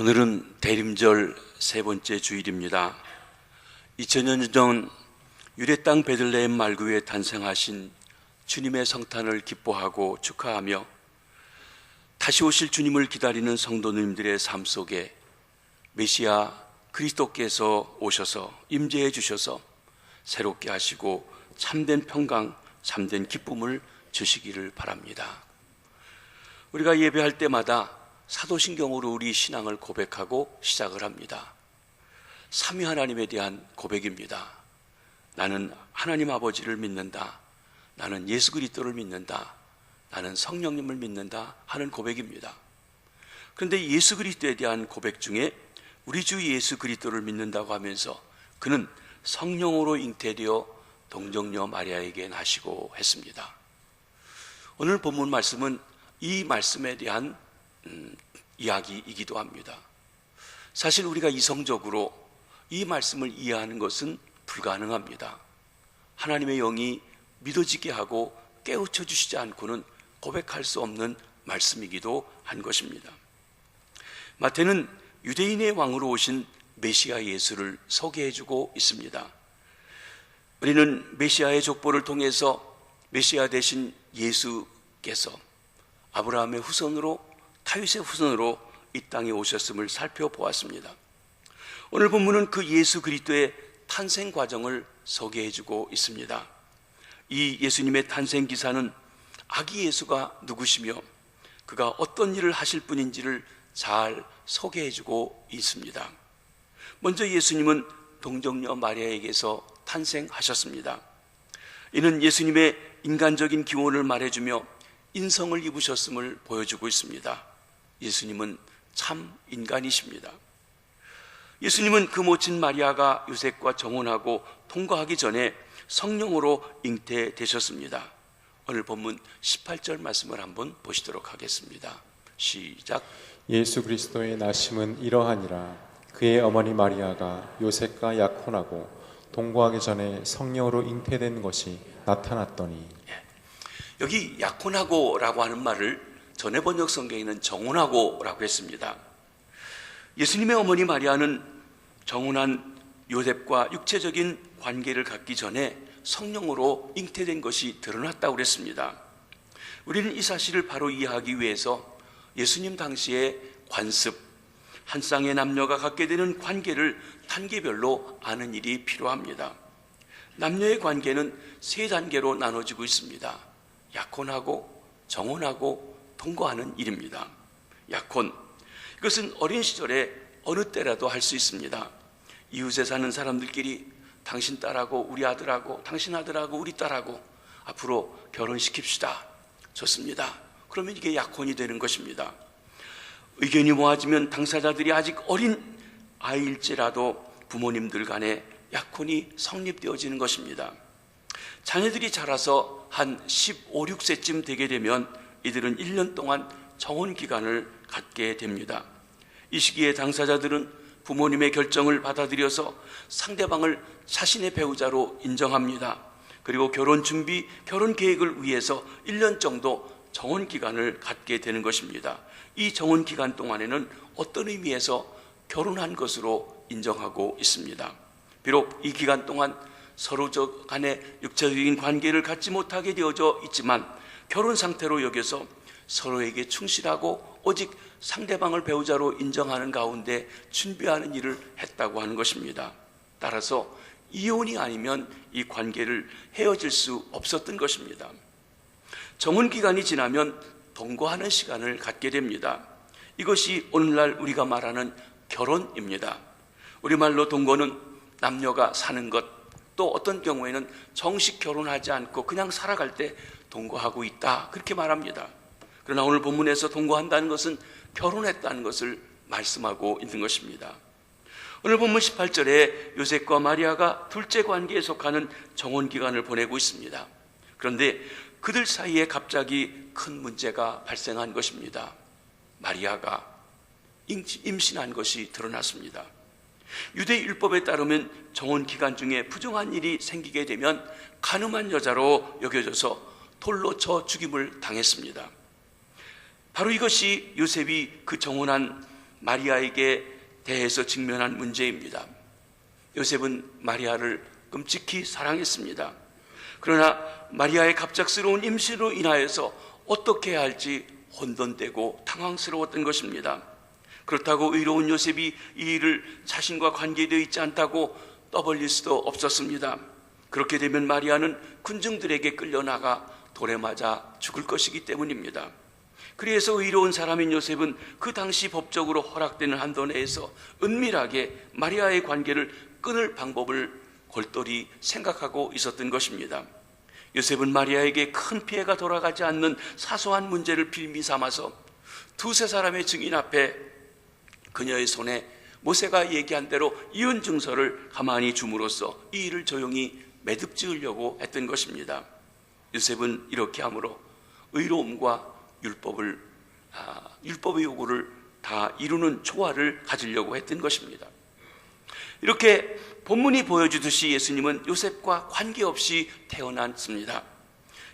오늘은 대림절 세 번째 주일입니다. 2000년 전 유래 땅 베들레헴 말구에 탄생하신 주님의 성탄을 기뻐하고 축하하며 다시 오실 주님을 기다리는 성도님들의 삶 속에 메시아 그리스도께서 오셔서 임재해 주셔서 새롭게 하시고 참된 평강, 참된 기쁨을 주시기를 바랍니다. 우리가 예배할 때마다 사도신경으로 우리 신앙을 고백하고 시작을 합니다. 삼위 하나님에 대한 고백입니다. 나는 하나님 아버지를 믿는다. 나는 예수 그리스도를 믿는다. 나는 성령님을 믿는다 하는 고백입니다. 그런데 예수 그리스도에 대한 고백 중에 우리 주 예수 그리스도를 믿는다고 하면서 그는 성령으로 잉태되어 동정녀 마리아에게 나시고 했습니다. 오늘 본문 말씀은 이 말씀에 대한 음, 이야기이기도 합니다. 사실 우리가 이성적으로 이 말씀을 이해하는 것은 불가능합니다. 하나님의 영이 믿어지게 하고 깨우쳐 주시지 않고는 고백할 수 없는 말씀이기도 한 것입니다. 마태는 유대인의 왕으로 오신 메시아 예수를 소개해 주고 있습니다. 우리는 메시아의 족보를 통해서 메시아 대신 예수께서 아브라함의 후손으로 타윗의 후손으로 이 땅에 오셨음을 살펴보았습니다. 오늘 본문은 그 예수 그리스도의 탄생 과정을 소개해 주고 있습니다. 이 예수님의 탄생 기사는 아기 예수가 누구시며 그가 어떤 일을 하실 분인지를 잘 소개해 주고 있습니다. 먼저 예수님은 동정녀 마리아에게서 탄생하셨습니다. 이는 예수님의 인간적인 기원을 말해주며 인성을 입으셨음을 보여주고 있습니다. 예수님은 참 인간이십니다. 예수님은 그 모친 마리아가 요셉과 정혼하고 통과하기 전에 성령으로 잉태되셨습니다. 오늘 본문 18절 말씀을 한번 보시도록 하겠습니다. 시작. 예수 그리스도의 나심은 이러하니라 그의 어머니 마리아가 요셉과 약혼하고 동거하기 전에 성령으로 잉태된 것이 나타났더니 여기 약혼하고라고 하는 말을 전에 번역 성경에는 정혼하고라고 했습니다. 예수님의 어머니 마리아는 정혼한 요셉과 육체적인 관계를 갖기 전에 성령으로 잉태된 것이 드러났다고 그랬습니다. 우리는 이 사실을 바로 이해하기 위해서 예수님 당시의 관습, 한 쌍의 남녀가 갖게 되는 관계를 단계별로 아는 일이 필요합니다. 남녀의 관계는 세 단계로 나눠지고 있습니다. 약혼하고 정혼하고 통과하는 일입니다. 약혼. 이것은 어린 시절에 어느 때라도 할 수 있습니다. 이웃에 사는 사람들끼리 당신 딸하고 우리 아들하고 당신 아들하고 우리 딸하고 앞으로 결혼시킵시다. 좋습니다. 그러면 이게 약혼이 되는 것입니다. 의견이 모아지면 당사자들이 아직 어린 아이일지라도 부모님들 간에 약혼이 성립되어지는 것입니다. 자녀들이 자라서 한 15, 6세쯤 되게 되면 이들은 1년 동안 정혼 기간을 갖게 됩니다. 이 시기에 당사자들은 부모님의 결정을 받아들여서 상대방을 자신의 배우자로 인정합니다. 그리고 결혼 준비, 결혼 계획을 위해서 1년 정도 정혼 기간을 갖게 되는 것입니다. 이 정혼 기간 동안에는 어떤 의미에서 결혼한 것으로 인정하고 있습니다. 비록 이 기간 동안 서로 저 간의 육체적인 관계를 갖지 못하게 되어져 있지만 결혼 상태로 여겨서 서로에게 충실하고 오직 상대방을 배우자로 인정하는 가운데 준비하는 일을 했다고 하는 것입니다. 따라서 이혼이 아니면 이 관계를 헤어질 수 없었던 것입니다. 정혼 기간이 지나면 동거하는 시간을 갖게 됩니다. 이것이 오늘날 우리가 말하는 결혼입니다. 우리말로 동거는 남녀가 사는 것, 또 어떤 경우에는 정식 결혼하지 않고 그냥 살아갈 때 동거하고 있다. 그렇게 말합니다. 그러나 오늘 본문에서 동거한다는 것은 결혼했다는 것을 말씀하고 있는 것입니다. 오늘 본문 18절에 요셉과 마리아가 둘째 관계에 속하는 정혼 기간을 보내고 있습니다. 그런데 그들 사이에 갑자기 큰 문제가 발생한 것입니다. 마리아가 임신한 것이 드러났습니다. 유대 율법에 따르면 정혼 기간 중에 부정한 일이 생기게 되면 가늠한 여자로 여겨져서 돌로 쳐 죽임을 당했습니다. 바로 이것이 요셉이 그 정혼한 마리아에게 대해서 직면한 문제입니다. 요셉은 마리아를 끔찍히 사랑했습니다. 그러나 마리아의 갑작스러운 임신으로 인하여서 어떻게 해야 할지 혼돈되고 당황스러웠던 것입니다. 그렇다고 의로운 요셉이 이 일을 자신과 관계되어 있지 않다고 떠벌릴 수도 없었습니다. 그렇게 되면 마리아는 군중들에게 끌려나가 돌에 맞아 죽을 것이기 때문입니다. 그래서 의로운 사람인 요셉은 그 당시 법적으로 허락되는 한도 내에서 은밀하게 마리아의 관계를 끊을 방법을 골똘히 생각하고 있었던 것입니다. 요셉은 마리아에게 큰 피해가 돌아가지 않는 사소한 문제를 빌미 삼아서 두세 사람의 증인 앞에 그녀의 손에 모세가 얘기한 대로 이혼 증서를 가만히 줌으로써 이 일을 조용히 매듭 지으려고 했던 것입니다. 요셉은 이렇게 함으로 의로움과 율법을 아, 율법의 요구를 다 이루는 조화를 가지려고 했던 것입니다. 이렇게 본문이 보여주듯이 예수님은 요셉과 관계없이 태어났습니다.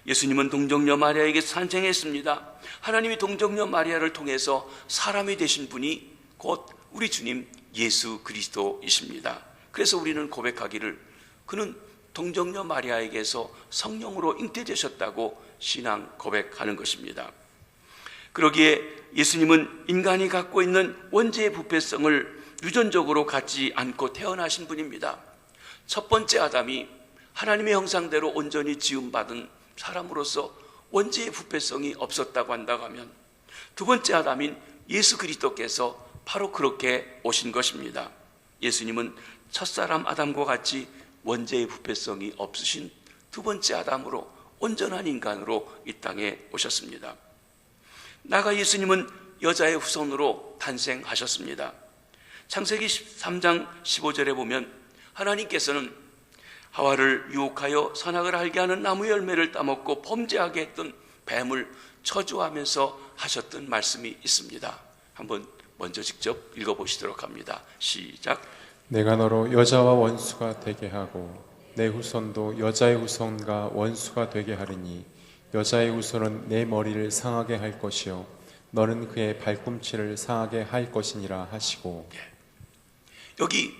예수님은 동정녀 마리아에게 탄생했습니다. 하나님이 동정녀 마리아를 통해서 사람이 되신 분이 곧 우리 주님 예수 그리스도이십니다. 그래서 우리는 고백하기를 그는 동정녀 마리아에게서 성령으로 잉태되셨다고 신앙 고백하는 것입니다. 그러기에 예수님은 인간이 갖고 있는 원죄의 부패성을 유전적으로 갖지 않고 태어나신 분입니다. 첫 번째 아담이 하나님의 형상대로 온전히 지음받은 사람으로서 원죄의 부패성이 없었다고 한다고 하면 두 번째 아담인 예수 그리스도께서 바로 그렇게 오신 것입니다. 예수님은 첫사람 아담과 같이 원죄의 부패성이 없으신 두 번째 아담으로 온전한 인간으로 이 땅에 오셨습니다. 나가 예수님은 여자의 후손으로 탄생하셨습니다. 창세기 13장 15절에 보면 하나님께서는 하와를 유혹하여 선악을 알게 하는 나무 열매를 따먹고 범죄하게 했던 뱀을 저주하면서 하셨던 말씀이 있습니다. 한번 먼저 직접 읽어보시도록 합니다. 시작. 내가 너로 여자와 원수가 되게 하고 내 후손도 여자의 후손과 원수가 되게 하리니 여자의 후손은 내 머리를 상하게 할 것이요 너는 그의 발꿈치를 상하게 할 것이니라 하시고 여기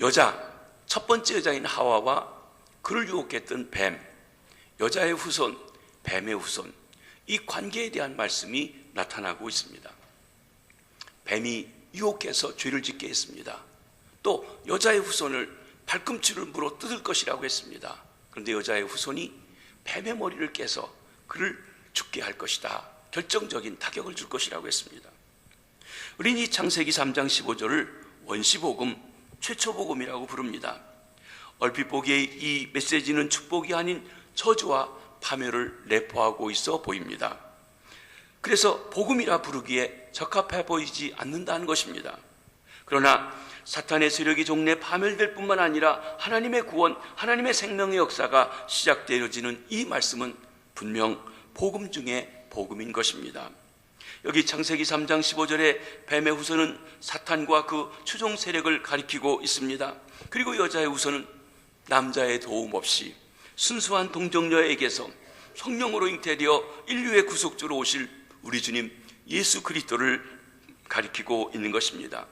여자 첫 번째 여자인 하와와 그를 유혹했던 뱀 여자의 후손 뱀의 후손 이 관계에 대한 말씀이 나타나고 있습니다. 뱀이 유혹해서 죄를 짓게 했습니다. 또 여자의 후손을 발꿈치를 물어 뜯을 것이라고 했습니다. 그런데 여자의 후손이 뱀의 머리를 깨서 그를 죽게 할 것이다. 결정적인 타격을 줄 것이라고 했습니다. 우리는 이 창세기 3장 15절을 원시복음, 최초복음이라고 부릅니다. 얼핏 보기에 이 메시지는 축복이 아닌 저주와 파멸을 내포하고 있어 보입니다. 그래서 복음이라 부르기에 적합해 보이지 않는다는 것입니다. 그러나 사탄의 세력이 종래 파멸될 뿐만 아니라 하나님의 구원, 하나님의 생명의 역사가 시작되어지는 이 말씀은 분명 복음 중에 복음인 것입니다. 여기 창세기 3장 15절에 뱀의 후손은 사탄과 그 추종 세력을 가리키고 있습니다. 그리고 여자의 후손은 남자의 도움 없이 순수한 동정녀에게서 성령으로 잉태되어 인류의 구속주로 오실 우리 주님 예수 그리스도를 가리키고 있는 것입니다.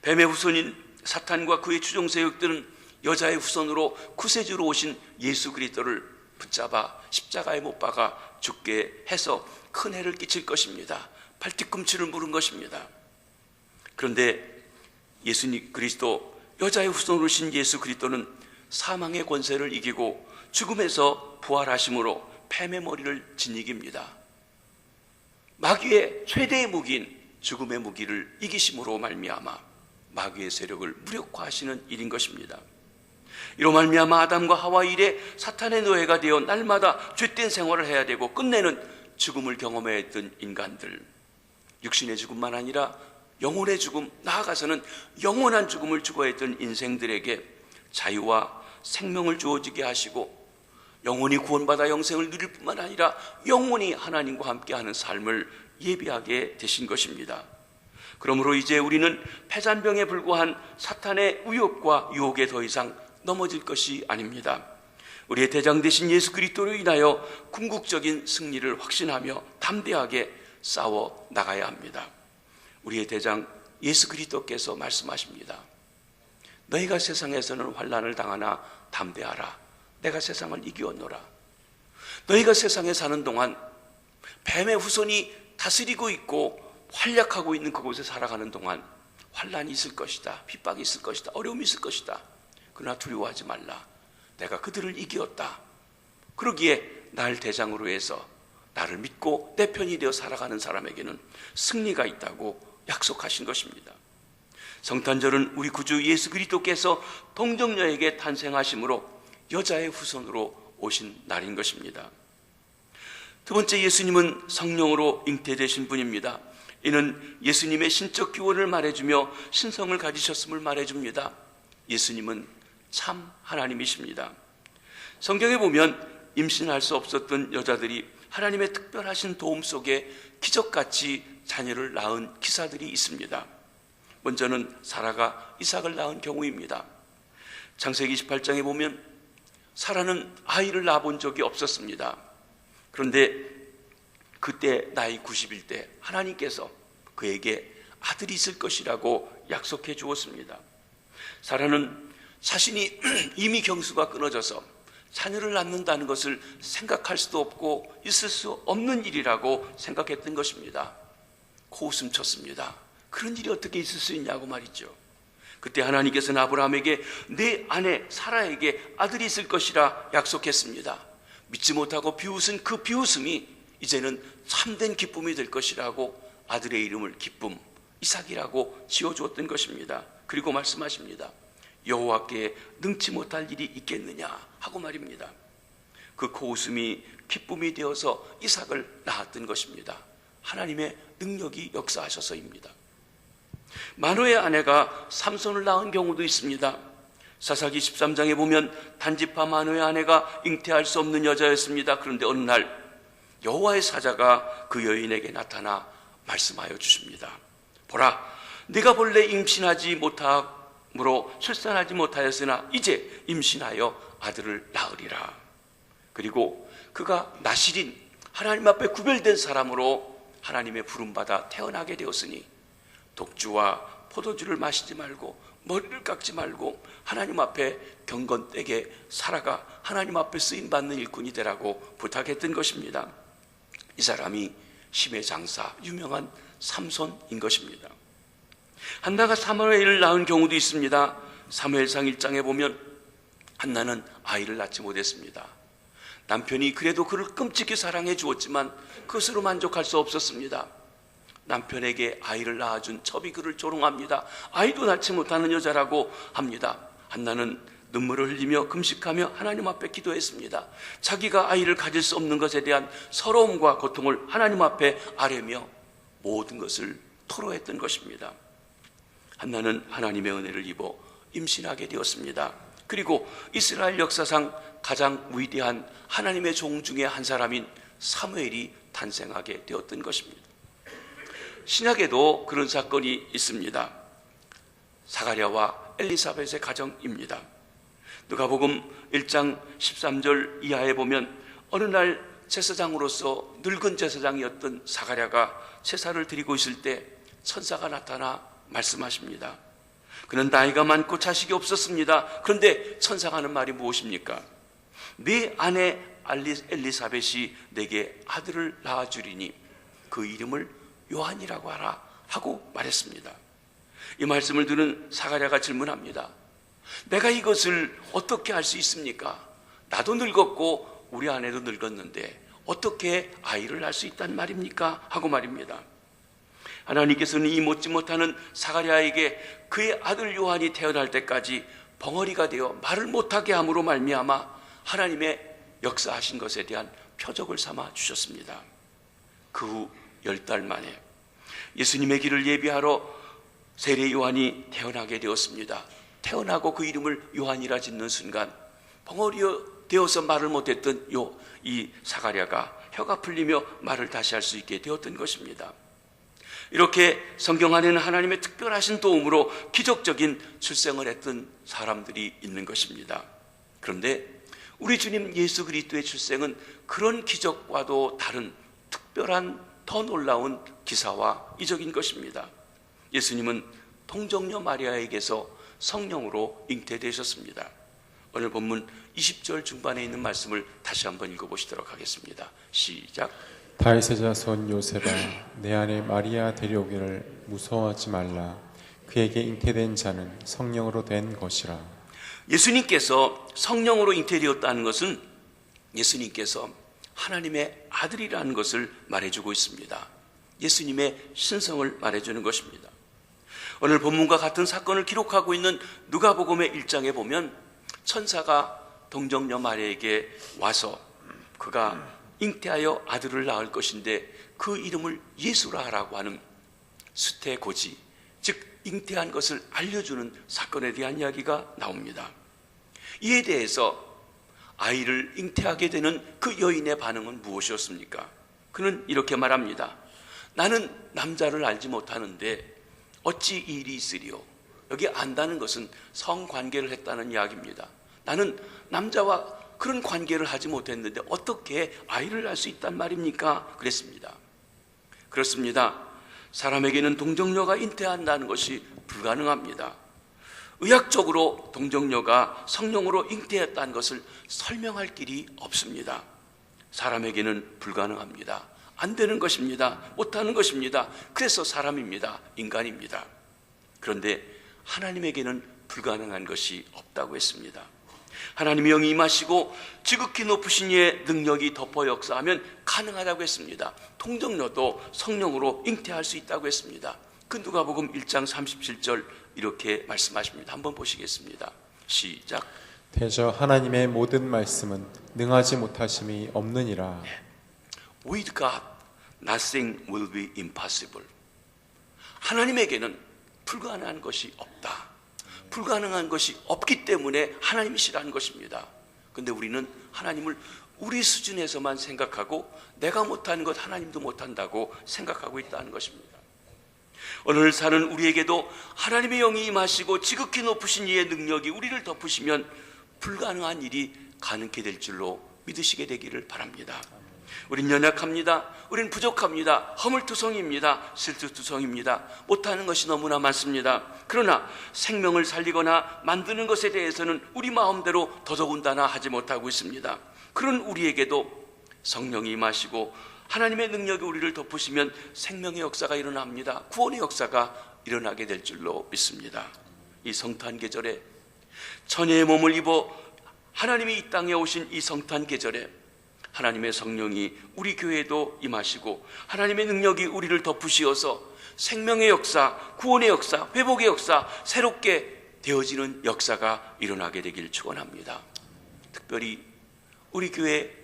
뱀의 후손인 사탄과 그의 추종 세력들은 여자의 후손으로 구세주로 오신 예수 그리스도를 붙잡아 십자가에 못 박아 죽게 해서 큰 해를 끼칠 것입니다. 발뒤꿈치를 물은 것입니다. 그런데 예수님 그리스도 여자의 후손으로 신 예수 그리스도는 사망의 권세를 이기고 죽음에서 부활하심으로 뱀의 머리를 지니깁니다. 마귀의 최대의 무기인 죽음의 무기를 이기심으로 말미암아 마귀의 세력을 무력화하시는 일인 것입니다. 이로 말미암아 아담과 하와 일에 사탄의 노예가 되어 날마다 죄된 생활을 해야 되고 끝내는 죽음을 경험해야 했던 인간들 육신의 죽음만 아니라 영혼의 죽음 나아가서는 영원한 죽음을 죽어야 했던 인생들에게 자유와 생명을 주어지게 하시고 영원히 구원받아 영생을 누릴 뿐만 아니라 영원히 하나님과 함께하는 삶을 예비하게 되신 것입니다. 그러므로 이제 우리는 폐잔병에 불과한 사탄의 위협과 유혹에 더 이상 넘어질 것이 아닙니다. 우리의 대장 되신 예수 그리스도로 인하여 궁극적인 승리를 확신하며 담대하게 싸워 나가야 합니다. 우리의 대장 예수 그리스도께서 말씀하십니다. 너희가 세상에서는 환란을 당하나 담대하라. 내가 세상을 이기었노라. 너희가 세상에 사는 동안 뱀의 후손이 다스리고 있고 활약하고 있는 그곳에 살아가는 동안 환란이 있을 것이다. 핍박이 있을 것이다. 어려움이 있을 것이다. 그러나 두려워하지 말라. 내가 그들을 이기었다. 그러기에 날 대장으로 해서 나를 믿고 내 편이 되어 살아가는 사람에게는 승리가 있다고 약속하신 것입니다. 성탄절은 우리 구주 예수 그리스도께서 동정녀에게 탄생하심으로 여자의 후손으로 오신 날인 것입니다. 두 번째 예수님은 성령으로 잉태되신 분입니다. 이는 예수님의 신적 기원을 말해주며 신성을 가지셨음을 말해줍니다. 예수님은 참 하나님이십니다. 성경에 보면 임신할 수 없었던 여자들이 하나님의 특별하신 도움 속에 기적같이 자녀를 낳은 기사들이 있습니다. 먼저는 사라가 이삭을 낳은 경우입니다. 창세기 28장에 보면 사라는 아이를 낳아본 적이 없었습니다. 그런데 그때 나이 90일 때 하나님께서 그에게 아들이 있을 것이라고 약속해 주었습니다. 사라는 자신이 이미 경수가 끊어져서 자녀를 낳는다는 것을 생각할 수도 없고 있을 수 없는 일이라고 생각했던 것입니다. 코웃음 쳤습니다. 그런 일이 어떻게 있을 수 있냐고 말이죠. 그때 하나님께서는 아브라함에게 내 아내 사라에게 아들이 있을 것이라 약속했습니다. 믿지 못하고 비웃은 그 비웃음이 이제는 참된 기쁨이 될 것이라고 아들의 이름을 기쁨 이삭이라고 지어 주었던 것입니다. 그리고 말씀하십니다. 여호와께 능치 못할 일이 있겠느냐 하고 말입니다. 그 코웃음이 기쁨이 되어서 이삭을 낳았던 것입니다. 하나님의 능력이 역사하셔서입니다. 마노의 아내가 삼손을 낳은 경우도 있습니다. 사사기 13장에 보면 단지파 마노의 아내가 잉태할 수 없는 여자였습니다. 그런데 어느 날 여호와의 사자가 그 여인에게 나타나 말씀하여 주십니다. 보라, 네가 본래 임신하지 못함으로 출산하지 못하였으나 이제 임신하여 아들을 낳으리라. 그리고 그가 나실인 하나님 앞에 구별된 사람으로 하나님의 부름받아 태어나게 되었으니 독주와 포도주를 마시지 말고 머리를 깎지 말고 하나님 앞에 경건되게 살아가 하나님 앞에 쓰임 받는 일꾼이 되라고 부탁했던 것입니다. 이 사람이 심의 장사 유명한 삼손인 것입니다. 한나가 사무엘을 낳은 경우도 있습니다. 사무엘상 1장에 보면 한나는 아이를 낳지 못했습니다. 남편이 그래도 그를 끔찍히 사랑해 주었지만 그것으로 만족할 수 없었습니다. 남편에게 아이를 낳아준 첩이 그를 조롱합니다. 아이도 낳지 못하는 여자라고 합니다. 한나는 눈물을 흘리며 금식하며 하나님 앞에 기도했습니다. 자기가 아이를 가질 수 없는 것에 대한 서러움과 고통을 하나님 앞에 아뢰며 모든 것을 토로했던 것입니다. 한나는 하나님의 은혜를 입어 임신하게 되었습니다. 그리고 이스라엘 역사상 가장 위대한 하나님의 종 중에 한 사람인 사무엘이 탄생하게 되었던 것입니다. 신약에도 그런 사건이 있습니다. 사가랴와 엘리사벳의 가정입니다. 누가복음 1장 13절 이하에 보면 어느 날 제사장으로서 늙은 제사장이었던 사가랴가 제사를 드리고 있을 때 천사가 나타나 말씀하십니다. 그는 나이가 많고 자식이 없었습니다. 그런데 천사가 하는 말이 무엇입니까? 네 아내 엘리사벳이 내게 아들을 낳아주리니 그 이름을 요한이라고 하라 하고 말했습니다. 이 말씀을 들은 사가랴가 질문합니다. 내가 이것을 어떻게 할 수 있습니까? 나도 늙었고 우리 아내도 늙었는데 어떻게 아이를 낳을 수 있단 말입니까? 하고 말입니다. 하나님께서는 이 못지 못하는 사가랴에게 그의 아들 요한이 태어날 때까지 벙어리가 되어 말을 못하게 함으로 말미암아 하나님의 역사하신 것에 대한 표적을 삼아 주셨습니다. 그후 열 달 만에 예수님의 길을 예비하러 세례 요한이 태어나게 되었습니다. 태어나고 그 이름을 요한이라 짓는 순간 벙어리 되어서 말을 못했던 요 이 사가랴가 혀가 풀리며 말을 다시 할 수 있게 되었던 것입니다. 이렇게 성경 안에는 하나님의 특별하신 도움으로 기적적인 출생을 했던 사람들이 있는 것입니다. 그런데 우리 주님 예수 그리스도의 출생은 그런 기적과도 다른 특별한 더 놀라운 기사와 이적인 것입니다. 예수님은 동정녀 마리아에게서 성령으로 잉태되셨습니다. 오늘 본문 20절 중반에 있는 말씀을 다시 한번 읽어보시도록 하겠습니다. 시작. 다윗의 자손 요셉아 내 안에 마리아 데려오기를 무서워하지 말라 그에게 잉태된 자는 성령으로 된 것이라 예수님께서 성령으로 잉태되었다는 것은 예수님께서 하나님의 아들이라는 것을 말해주고 있습니다. 예수님의 신성을 말해주는 것입니다. 오늘 본문과 같은 사건을 기록하고 있는 누가복음의 1장에 보면 천사가 동정녀 마리에게 와서 그가 잉태하여 아들을 낳을 것인데 그 이름을 예수라라고 하는 수태고지 즉 잉태한 것을 알려주는 사건에 대한 이야기가 나옵니다. 이에 대해서 아이를 잉태하게 되는 그 여인의 반응은 무엇이었습니까? 그는 이렇게 말합니다. 나는 남자를 알지 못하는데 어찌 이 일이 있으리요? 여기 안다는 것은 성관계를 했다는 이야기입니다. 나는 남자와 그런 관계를 하지 못했는데 어떻게 아이를 낳을 수 있단 말입니까? 그랬습니다. 그렇습니다. 사람에게는 동정녀가 잉태한다는 것이 불가능합니다. 의학적으로 동정녀가 성령으로 잉태했다는 것을 설명할 길이 없습니다. 사람에게는 불가능합니다. 안 되는 것입니다. 못하는 것입니다. 그래서 사람입니다. 인간입니다. 그런데 하나님에게는 불가능한 것이 없다고 했습니다. 하나님의 영이 임하시고 지극히 높으신 이의 능력이 덮어 역사하면 가능하다고 했습니다. 통정녀도 성령으로 잉태할 수 있다고 했습니다. 그 누가복음 1장 37절 이렇게 말씀하십니다. 한번 보시겠습니다. 시작. 대저 하나님의 모든 말씀은 능하지 못하심이 없느니라 With God, nothing will be impossible. 하나님에게는 불가능한 것이 없다. 불가능한 것이 없기 때문에 하나님이시라는 것입니다. 근데 우리는 하나님을 우리 수준에서만 생각하고 내가 못하는 것 하나님도 못한다고 생각하고 있다는 것입니다. 오늘 사는 우리에게도 하나님의 영이 임하시고 지극히 높으신 이의 능력이 우리를 덮으시면 불가능한 일이 가능케 될 줄로 믿으시게 되기를 바랍니다. 우린 연약합니다. 우린 부족합니다. 허물투성입니다. 실투투성입니다. 못하는 것이 너무나 많습니다. 그러나 생명을 살리거나 만드는 것에 대해서는 우리 마음대로 더더군다나 하지 못하고 있습니다. 그런 우리에게도 성령이 임하시고 하나님의 능력이 우리를 덮으시면 생명의 역사가 일어납니다. 구원의 역사가 일어나게 될 줄로 믿습니다. 이 성탄 계절에 천혜의 몸을 입어 하나님이 이 땅에 오신 이 성탄 계절에 하나님의 성령이 우리 교회에도 임하시고 하나님의 능력이 우리를 덮으시어서 생명의 역사, 구원의 역사, 회복의 역사, 새롭게 되어지는 역사가 일어나게 되길 축원합니다. 특별히 우리 교회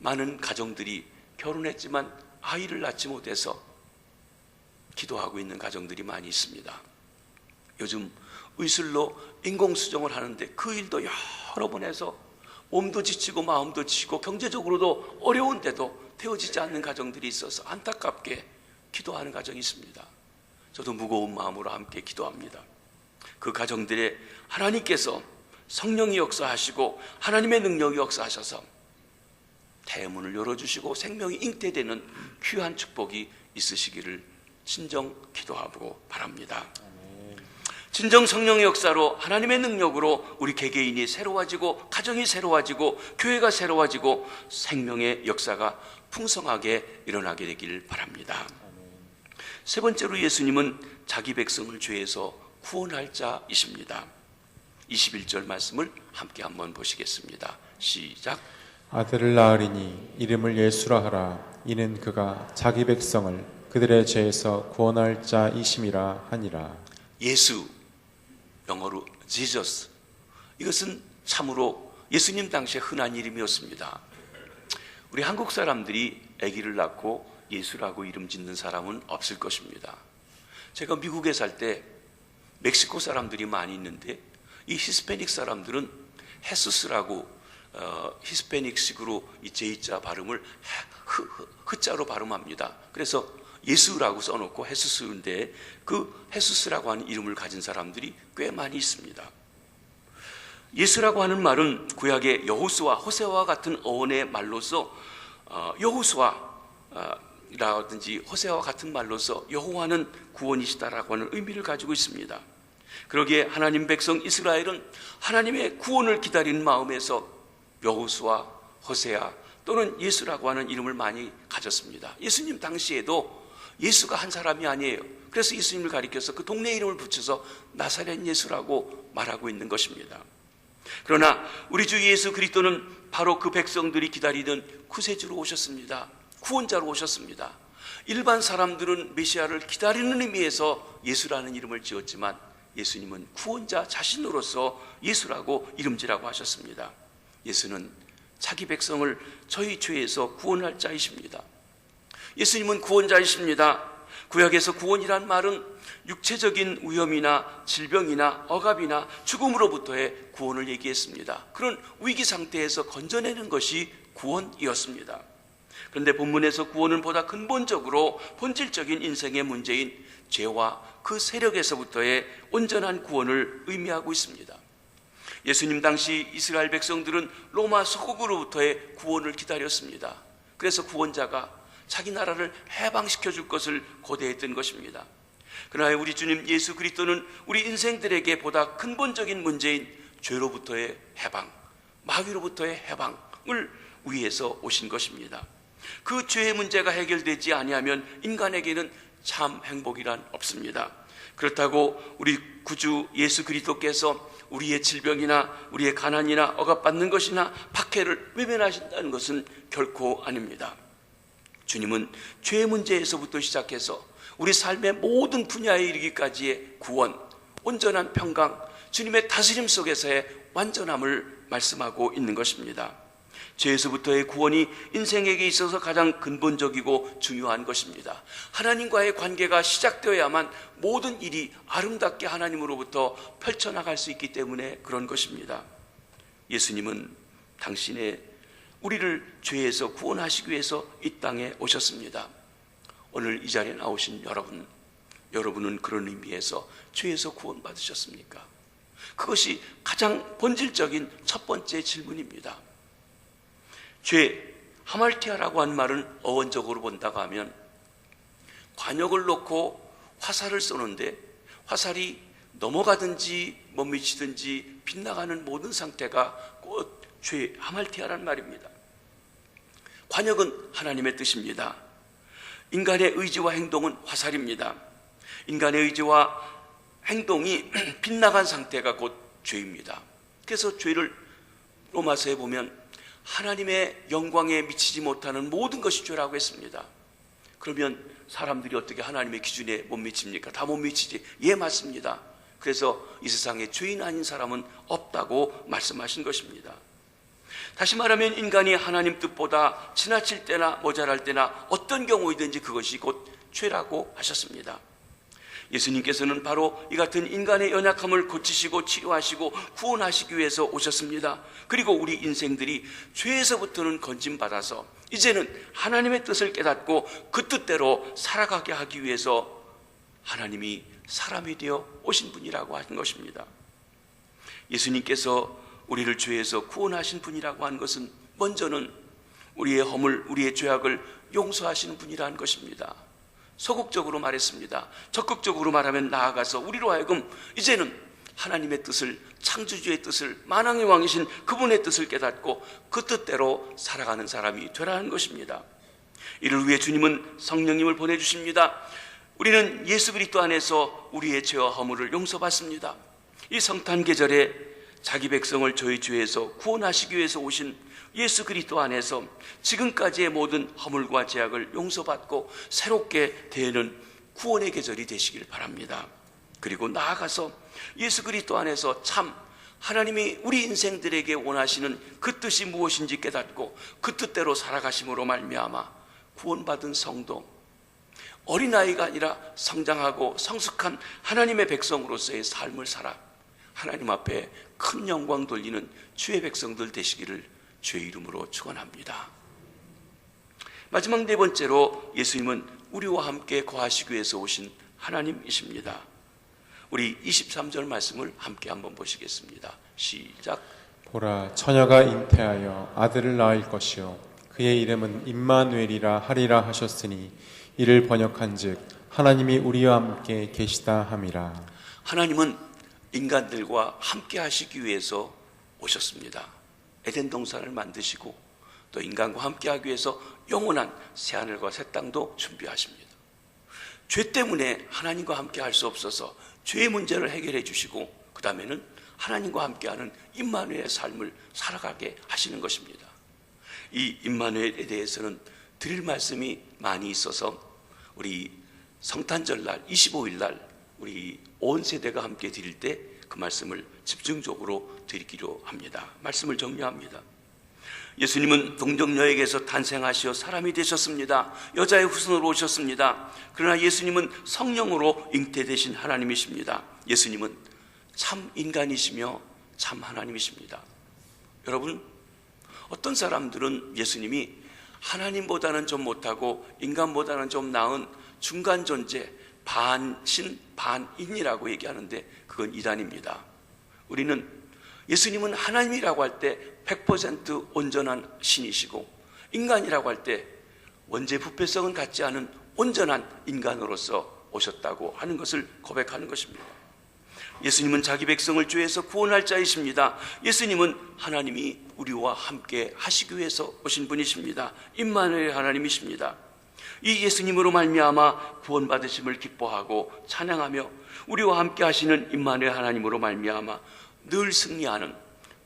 많은 가정들이 결혼했지만 아이를 낳지 못해서 기도하고 있는 가정들이 많이 있습니다. 요즘 의술로 인공수정을 하는데 그 일도 여러 번 해서 몸도 지치고 마음도 지치고 경제적으로도 어려운데도 되어지지 않는 가정들이 있어서 안타깝게 기도하는 가정이 있습니다. 저도 무거운 마음으로 함께 기도합니다. 그 가정들의 하나님께서 성령이 역사하시고 하나님의 능력이 역사하셔서 대문을 열어주시고 생명이 잉태되는 귀한 축복이 있으시기를 진정 기도하고 바랍니다. 진정 성령의 역사로 하나님의 능력으로 우리 개개인이 새로워지고 가정이 새로워지고 교회가 새로워지고 생명의 역사가 풍성하게 일어나게 되길 바랍니다. 세 번째로 예수님은 자기 백성을 죄에서 구원할 자이십니다. 21절 말씀을 함께 한번 보시겠습니다. 시작. 아들을 낳으리니 이름을 예수라 하라 이는 그가 자기 백성을 그들의 죄에서 구원할 자이심이라 하니라 예수 영어로 Jesus 이것은 참으로 예수님 당시에 흔한 이름이었습니다. 우리 한국 사람들이 아기를 낳고 예수라고 이름 짓는 사람은 없을 것입니다. 제가 미국에 살 때 멕시코 사람들이 많이 있는데 이 히스패닉 사람들은 헤스스라고 어, 히스패닉식으로 이 제이자 발음을 흐, 흐, 흐자로 발음합니다. 그래서 예수라고 써놓고 헤수스인데 그 헤수스라고 하는 이름을 가진 사람들이 꽤 많이 있습니다. 예수라고 하는 말은 구약의 여호수와 호세와 같은 어원의 말로서 어, 여호수와 어, 라든지 호세와 같은 말로서 여호와는 구원이시다라고 하는 의미를 가지고 있습니다. 그러기에 하나님 백성 이스라엘은 하나님의 구원을 기다리는 마음에서 여호수아, 호세아 또는 예수라고 하는 이름을 많이 가졌습니다. 예수님 당시에도 예수가 한 사람이 아니에요. 그래서 예수님을 가리켜서 그 동네 이름을 붙여서 나사렛 예수라고 말하고 있는 것입니다. 그러나 우리 주 예수 그리스도는 바로 그 백성들이 기다리던 구세주로 오셨습니다. 구원자로 오셨습니다. 일반 사람들은 메시아를 기다리는 의미에서 예수라는 이름을 지었지만 예수님은 구원자 자신으로서 예수라고 이름지라고 하셨습니다. 예수는 자기 백성을 저희 죄에서 구원할 자이십니다. 예수님은 구원자이십니다. 구약에서 구원이란 말은 육체적인 위험이나 질병이나 억압이나 죽음으로부터의 구원을 얘기했습니다. 그런 위기 상태에서 건져내는 것이 구원이었습니다. 그런데 본문에서 구원은 보다 근본적으로 본질적인 인생의 문제인 죄와 그 세력에서부터의 온전한 구원을 의미하고 있습니다. 예수님 당시 이스라엘 백성들은 로마 소국으로부터의 구원을 기다렸습니다. 그래서 구원자가 자기 나라를 해방시켜 줄 것을 고대했던 것입니다. 그러나 우리 주님 예수 그리스도는 우리 인생들에게 보다 근본적인 문제인 죄로부터의 해방, 마귀로부터의 해방을 위해서 오신 것입니다. 그 죄의 문제가 해결되지 아니하면 인간에게는 참 행복이란 없습니다. 그렇다고 우리 구주 예수 그리스도께서 우리의 질병이나 우리의 가난이나 억압받는 것이나 박해를 외면하신다는 것은 결코 아닙니다. 주님은 죄 문제에서부터 시작해서 우리 삶의 모든 분야에 이르기까지의 구원, 온전한 평강, 주님의 다스림 속에서의 완전함을 말씀하고 있는 것입니다. 죄에서부터의 구원이 인생에게 있어서 가장 근본적이고 중요한 것입니다. 하나님과의 관계가 시작되어야만 모든 일이 아름답게 하나님으로부터 펼쳐나갈 수 있기 때문에 그런 것입니다. 예수님은 당신의 우리를 죄에서 구원하시기 위해서 이 땅에 오셨습니다. 오늘 이 자리에 나오신 여러분, 여러분은 그런 의미에서 죄에서 구원받으셨습니까? 그것이 가장 본질적인 첫 번째 질문입니다. 죄, 하말티아라고 한 말은 어원적으로 본다고 하면 관역을 놓고 화살을 쏘는데 화살이 넘어가든지 못 미치든지 빗나가는 모든 상태가 곧 죄, 하말티아란 말입니다. 관역은 하나님의 뜻입니다. 인간의 의지와 행동은 화살입니다. 인간의 의지와 행동이 빗나간 상태가 곧 죄입니다. 그래서 죄를 로마서에 보면 하나님의 영광에 미치지 못하는 모든 것이 죄라고 했습니다. 그러면 사람들이 어떻게 하나님의 기준에 못 미칩니까? 다 못 미치지. 예, 맞습니다. 그래서 이 세상에 죄인 아닌 사람은 없다고 말씀하신 것입니다. 다시 말하면 인간이 하나님 뜻보다 지나칠 때나 모자랄 때나 어떤 경우이든지 그것이 곧 죄라고 하셨습니다. 예수님께서는 바로 이 같은 인간의 연약함을 고치시고 치료하시고 구원하시기 위해서 오셨습니다. 그리고 우리 인생들이 죄에서부터는 건진받아서 이제는 하나님의 뜻을 깨닫고 그 뜻대로 살아가게 하기 위해서 하나님이 사람이 되어 오신 분이라고 하신 것입니다. 예수님께서 우리를 죄에서 구원하신 분이라고 한 것은 먼저는 우리의 허물, 우리의 죄악을 용서하시는 분이라는 것입니다. 소극적으로 말했습니다. 적극적으로 말하면 나아가서 우리로 하여금 이제는 하나님의 뜻을 창조주의 뜻을 만왕의 왕이신 그분의 뜻을 깨닫고 그 뜻대로 살아가는 사람이 되라는 것입니다. 이를 위해 주님은 성령님을 보내 주십니다. 우리는 예수 그리스도 안에서 우리의 죄와 허물을 용서받습니다. 이 성탄 계절에 자기 백성을 저희 죄에서 구원하시기 위해서 오신 예수 그리스도 안에서 지금까지의 모든 허물과 죄악을 용서받고 새롭게 되는 구원의 계절이 되시길 바랍니다. 그리고 나아가서 예수 그리스도 안에서 참 하나님이 우리 인생들에게 원하시는 그 뜻이 무엇인지 깨닫고 그 뜻대로 살아가심으로 말미암아 구원받은 성도 어린아이가 아니라 성장하고 성숙한 하나님의 백성으로서의 삶을 살아 하나님 앞에 큰 영광 돌리는 주의 백성들 되시기를 주의 이름으로 축원합니다. 마지막 네 번째로 예수님은 우리와 함께 거하시기 위해서 오신 하나님이십니다. 우리 23절 말씀을 함께 한번 보시겠습니다. 시작. 보라 처녀가 잉태하여 아들을 낳을 것이요 그의 이름은 임마누엘이라 하리라 하셨으니 이를 번역한즉 하나님이 우리와 함께 계시다 함이라. 하나님은 인간들과 함께 하시기 위해서 오셨습니다. 에덴 동산을 만드시고 또 인간과 함께 하기 위해서 영원한 새하늘과 새 땅도 준비하십니다. 죄 때문에 하나님과 함께 할 수 없어서 죄의 문제를 해결해 주시고 그 다음에는 하나님과 함께하는 임마누엘의 삶을 살아가게 하시는 것입니다. 이 임마누엘에 대해서는 드릴 말씀이 많이 있어서 우리 성탄절 날 25일 날 우리 온 세대가 함께 드릴 때 그 말씀을 집중적으로 드리기로 합니다. 말씀을 정리합니다. 예수님은 동정녀에게서 탄생하시어 사람이 되셨습니다. 여자의 후손으로 오셨습니다. 그러나 예수님은 성령으로 잉태되신 하나님이십니다. 예수님은 참 인간이시며 참 하나님이십니다. 여러분, 어떤 사람들은 예수님이 하나님보다는 좀 못하고 인간보다는 좀 나은 중간 존재, 반신, 반인이라고 얘기하는데 그건 이단입니다. 우리는 예수님은 하나님이라고 할 때 100% 온전한 신이시고 인간이라고 할 때 원죄 부패성은 갖지 않은 온전한 인간으로서 오셨다고 하는 것을 고백하는 것입니다. 예수님은 자기 백성을 죄에서 구원할 자이십니다. 예수님은 하나님이 우리와 함께 하시기 위해서 오신 분이십니다. 임마누엘 하나님이십니다. 이 예수님으로 말미암아 구원받으심을 기뻐하고 찬양하며 우리와 함께 하시는 임마누엘 하나님으로 말미암아 늘 승리하는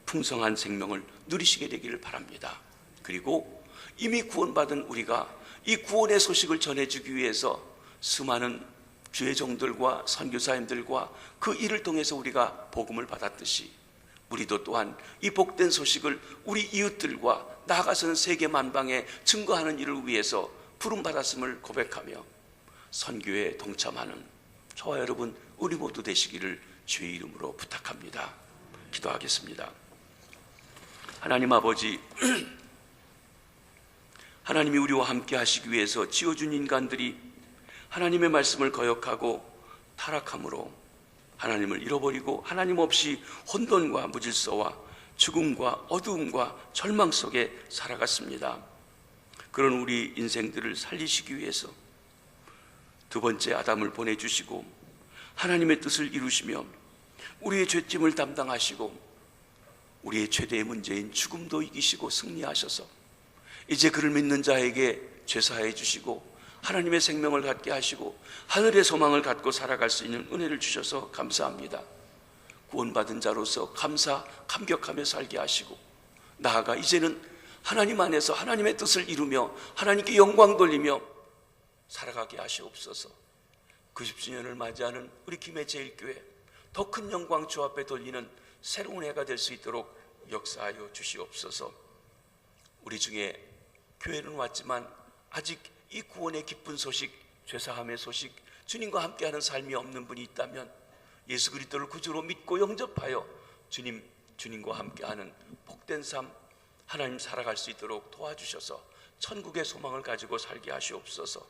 풍성한 생명을 누리시게 되기를 바랍니다. 그리고 이미 구원받은 우리가 이 구원의 소식을 전해주기 위해서 수많은 주의 종들과 선교사님들과 그 일을 통해서 우리가 복음을 받았듯이 우리도 또한 이 복된 소식을 우리 이웃들과 나아가서는 세계 만방에 증거하는 일을 위해서 부름 받았음을 고백하며 선교에 동참하는 저와 여러분 우리 모두 되시기를 주의 이름으로 부탁합니다. 기도하겠습니다. 하나님 아버지 하나님이 우리와 함께 하시기 위해서 지어준 인간들이 하나님의 말씀을 거역하고 타락함으로 하나님을 잃어버리고 하나님 없이 혼돈과 무질서와 죽음과 어두움과 절망 속에 살아갔습니다. 그런 우리 인생들을 살리시기 위해서 두 번째 아담을 보내주시고 하나님의 뜻을 이루시며 우리의 죄짐을 담당하시고 우리의 최대의 문제인 죽음도 이기시고 승리하셔서 이제 그를 믿는 자에게 죄사해 주시고 하나님의 생명을 갖게 하시고 하늘의 소망을 갖고 살아갈 수 있는 은혜를 주셔서 감사합니다. 구원받은 자로서 감사, 감격하며 살게 하시고 나아가 이제는 하나님 안에서 하나님의 뜻을 이루며 하나님께 영광 돌리며 살아가게 하시옵소서. 90주년을 맞이하는 우리 김해 제일교회 더 큰 영광 주 앞에 돌리는 새로운 해가 될 수 있도록 역사하여 주시옵소서. 우리 중에 교회는 왔지만 아직 이 구원의 기쁜 소식, 죄사함의 소식, 주님과 함께하는 삶이 없는 분이 있다면 예수 그리스도를 구주로 믿고 영접하여 주님 주님과 함께하는 복된 삶 하나님 살아갈 수 있도록 도와주셔서 천국의 소망을 가지고 살게 하시옵소서.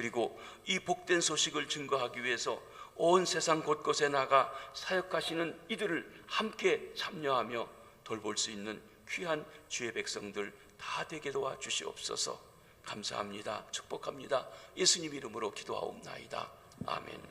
그리고 이 복된 소식을 증거하기 위해서 온 세상 곳곳에 나가 사역하시는 이들을 함께 참여하며 돌볼 수 있는 귀한 주의 백성들 다 되게 도와 주시옵소서. 감사합니다. 축복합니다. 예수님 이름으로 기도하옵나이다. 아멘.